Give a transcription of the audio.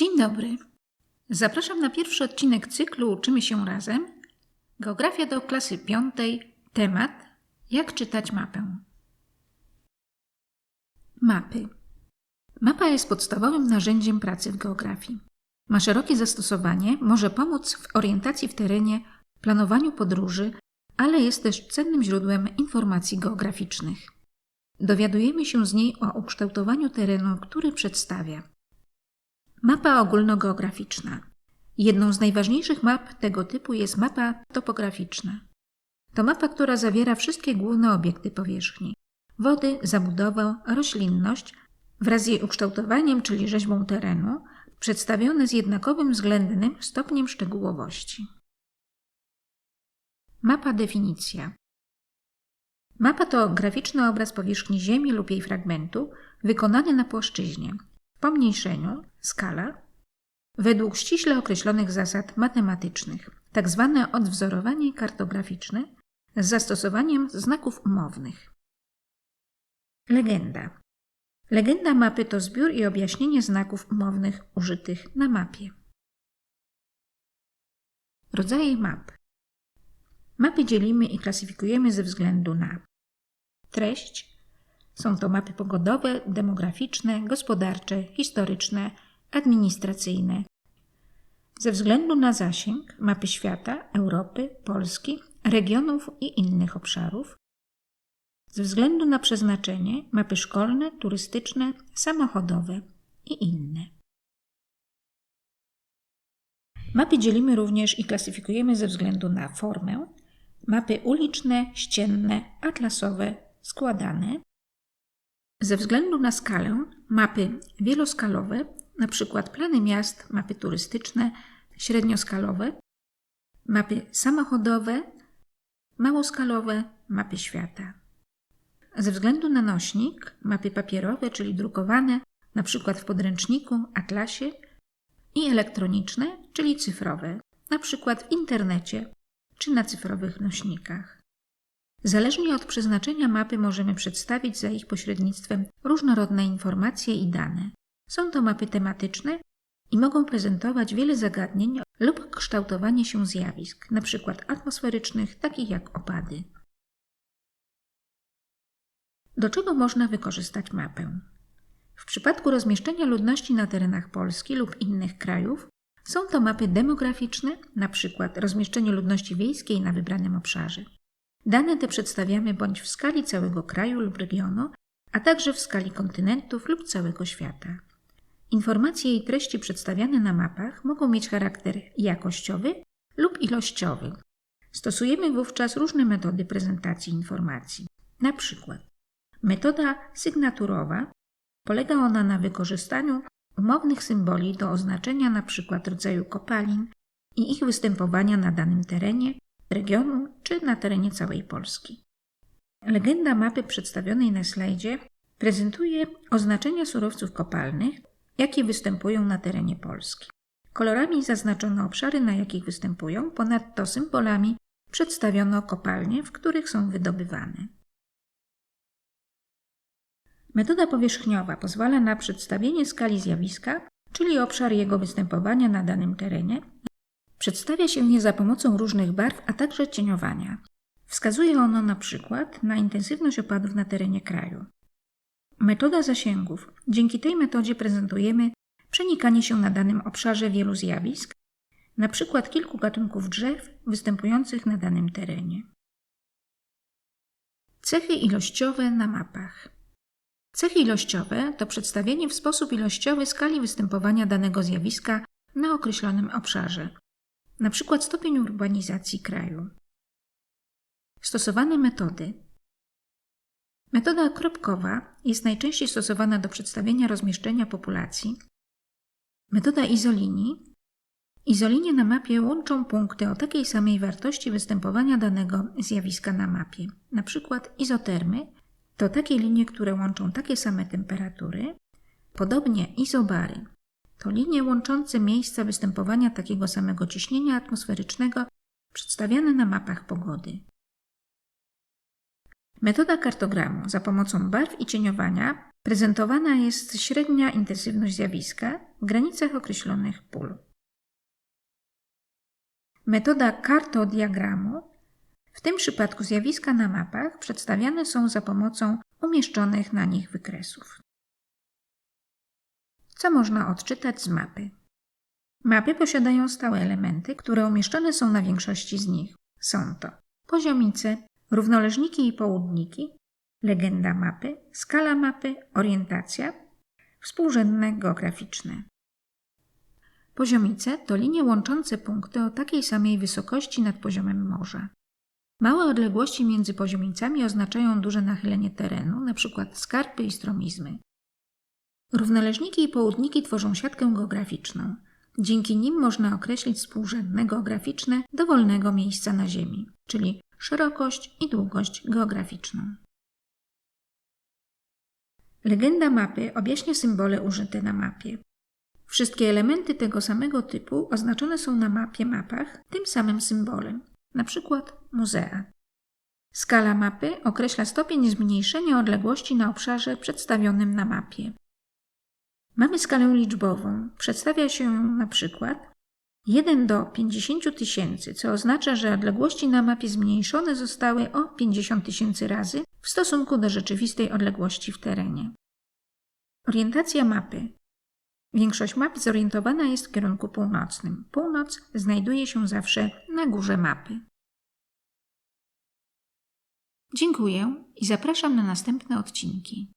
Dzień dobry. Zapraszam na pierwszy odcinek cyklu Uczymy się razem. Geografia do klasy piątej. Temat: Jak czytać mapę? Mapy. Mapa jest podstawowym narzędziem pracy w geografii. Ma szerokie zastosowanie, może pomóc w orientacji w terenie, planowaniu podróży, ale jest też cennym źródłem informacji geograficznych. Dowiadujemy się z niej o ukształtowaniu terenu, który przedstawia. Mapa ogólnogeograficzna. Jedną z najważniejszych map tego typu jest mapa topograficzna. To mapa, która zawiera wszystkie główne obiekty powierzchni: wody, zabudowę, roślinność wraz z jej ukształtowaniem, czyli rzeźbą terenu, przedstawione z jednakowym względnym stopniem szczegółowości. Mapa definicja. Mapa to graficzny obraz powierzchni Ziemi lub jej fragmentu, wykonany na płaszczyźnie, w pomniejszeniu, skala, według ściśle określonych zasad matematycznych, tak zwane odwzorowanie kartograficzne z zastosowaniem znaków umownych. Legenda. Legenda mapy to zbiór i objaśnienie znaków umownych użytych na mapie. Rodzaje map. Mapy dzielimy i klasyfikujemy ze względu na treść. Są to mapy pogodowe, demograficzne, gospodarcze, historyczne, administracyjne. Ze względu na zasięg mapy świata, Europy, Polski, regionów i innych obszarów. Ze względu na przeznaczenie mapy szkolne, turystyczne, samochodowe i inne. Mapy dzielimy również i klasyfikujemy ze względu na formę. Mapy uliczne, ścienne, atlasowe, składane. Ze względu na skalę mapy wieloskalowe, np. plany miast, mapy turystyczne, średnioskalowe, mapy samochodowe, małoskalowe, mapy świata. Ze względu na nośnik mapy papierowe, czyli drukowane, np. w podręczniku, atlasie i elektroniczne, czyli cyfrowe, np. w internecie czy na cyfrowych nośnikach. Zależnie od przeznaczenia mapy możemy przedstawić za ich pośrednictwem różnorodne informacje i dane. Są to mapy tematyczne i mogą prezentować wiele zagadnień lub kształtowanie się zjawisk, np. atmosferycznych, takich jak opady. Do czego można wykorzystać mapę? W przypadku rozmieszczenia ludności na terenach Polski lub innych krajów są to mapy demograficzne, np. rozmieszczenie ludności wiejskiej na wybranym obszarze. Dane te przedstawiamy bądź w skali całego kraju lub regionu, a także w skali kontynentów lub całego świata. Informacje i treści przedstawiane na mapach mogą mieć charakter jakościowy lub ilościowy. Stosujemy wówczas różne metody prezentacji informacji. Na przykład metoda sygnaturowa polega ona na wykorzystaniu umownych symboli do oznaczenia np. rodzaju kopalin i ich występowania na danym terenie, regionu czy na terenie całej Polski. Legenda mapy przedstawionej na slajdzie prezentuje oznaczenia surowców kopalnych, jakie występują na terenie Polski. Kolorami zaznaczono obszary, na jakich występują, ponadto symbolami przedstawiono kopalnie, w których są wydobywane. Metoda powierzchniowa pozwala na przedstawienie skali zjawiska, czyli obszar jego występowania na danym terenie. Przedstawia się je za pomocą różnych barw, a także cieniowania. Wskazuje ono na przykład na intensywność opadów na terenie kraju. Metoda zasięgów. Dzięki tej metodzie prezentujemy przenikanie się na danym obszarze wielu zjawisk, na przykład kilku gatunków drzew występujących na danym terenie. Cechy ilościowe na mapach. Cechy ilościowe to przedstawienie w sposób ilościowy skali występowania danego zjawiska na określonym obszarze, np. stopień urbanizacji kraju. Stosowane metody. Metoda kropkowa jest najczęściej stosowana do przedstawienia rozmieszczenia populacji. Metoda izolinii. Izolinie na mapie łączą punkty o takiej samej wartości występowania danego zjawiska na mapie, np. izotermy to takie linie, które łączą takie same temperatury. Podobnie izobary to linie łączące miejsca występowania takiego samego ciśnienia atmosferycznego przedstawiane na mapach pogody. Metoda kartogramu za pomocą barw i cieniowania Prezentowana jest średnia intensywność zjawiska w granicach określonych pól. Metoda kartodiagramu w tym przypadku zjawiska na mapach przedstawiane są za pomocą umieszczonych na nich wykresów. Co można odczytać z mapy? Mapy posiadają stałe elementy, które umieszczone są na większości z nich. Są to poziomice, równoleżniki i południki, legenda mapy, skala mapy, orientacja, współrzędne geograficzne. Poziomice to linie łączące punkty o takiej samej wysokości nad poziomem morza. Małe odległości między poziomicami oznaczają duże nachylenie terenu, np. skarpy i stromizmy. Równoleżniki i południki tworzą siatkę geograficzną. Dzięki nim można określić współrzędne geograficzne dowolnego miejsca na Ziemi, czyli szerokość i długość geograficzną. Legenda mapy objaśnia symbole użyte na mapie. Wszystkie elementy tego samego typu oznaczone są na mapie mapach tym samym symbolem, np. muzea. Skala mapy określa stopień zmniejszenia odległości na obszarze przedstawionym na mapie. Mamy skalę liczbową. Przedstawia się ją na przykład 1 do 50 tysięcy, co oznacza, że odległości na mapie zmniejszone zostały o 50 tysięcy razy w stosunku do rzeczywistej odległości w terenie. Orientacja mapy. Większość map zorientowana jest w kierunku północnym. Północ znajduje się zawsze na górze mapy. Dziękuję i zapraszam na następne odcinki.